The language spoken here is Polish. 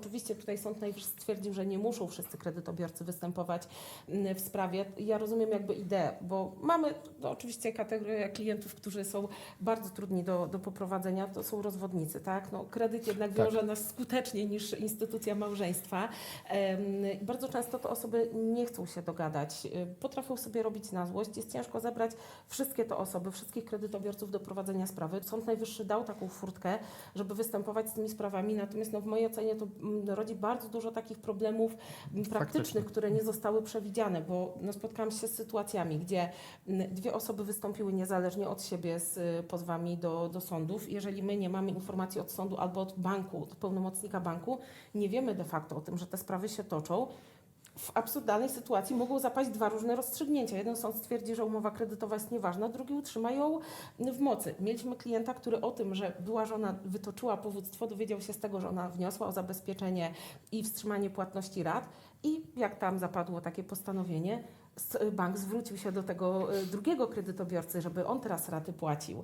oczywiście tutaj Sąd Najwyższy stwierdził, że nie muszą wszyscy kredytobiorcy występować mm, w sprawie. Ja rozumiem jakby ideę, bo mamy no, oczywiście kategorię klientów, którzy są bardzo trudni do, do poprowadzenia, to są rozwodnicy, tak? No, kredyt jednak Tak. wiąże nas skuteczniej niż instytucja małżeństwa. Bardzo często to osoby nie chcą się dogadać, y, potrafią sobie robić na złość. Jest ciężko zebrać wszystkie te osoby, wszystkich kredytobiorców do prowadzenia sprawy. Sąd Najwyższy dał taką furtkę, żeby występować z tymi sprawami, natomiast no, w mojej ocenie to rodzi bardzo dużo takich problemów praktycznych, które nie zostały przewidziane, bo no, spotkałam się z sytuacjami, gdzie dwie osoby wystąpiły niezależnie od siebie z y, pozwami do, do sądów. Jeżeli my nie mamy informacji od sądu albo od banku, od pełnomocnika banku, nie wiemy de facto o tym, że te sprawy się toczą. W absurdalnej sytuacji mogą zapaść dwa różne rozstrzygnięcia. Jeden sąd stwierdzi, że umowa kredytowa jest nieważna, drugi utrzyma ją w mocy. Mieliśmy klienta, który o tym, że była żona wytoczyła powództwo, dowiedział się z tego, że ona wniosła o zabezpieczenie i wstrzymanie płatności rat i jak tam zapadło takie postanowienie, bank zwrócił się do tego y, drugiego kredytobiorcy, żeby on teraz raty płacił.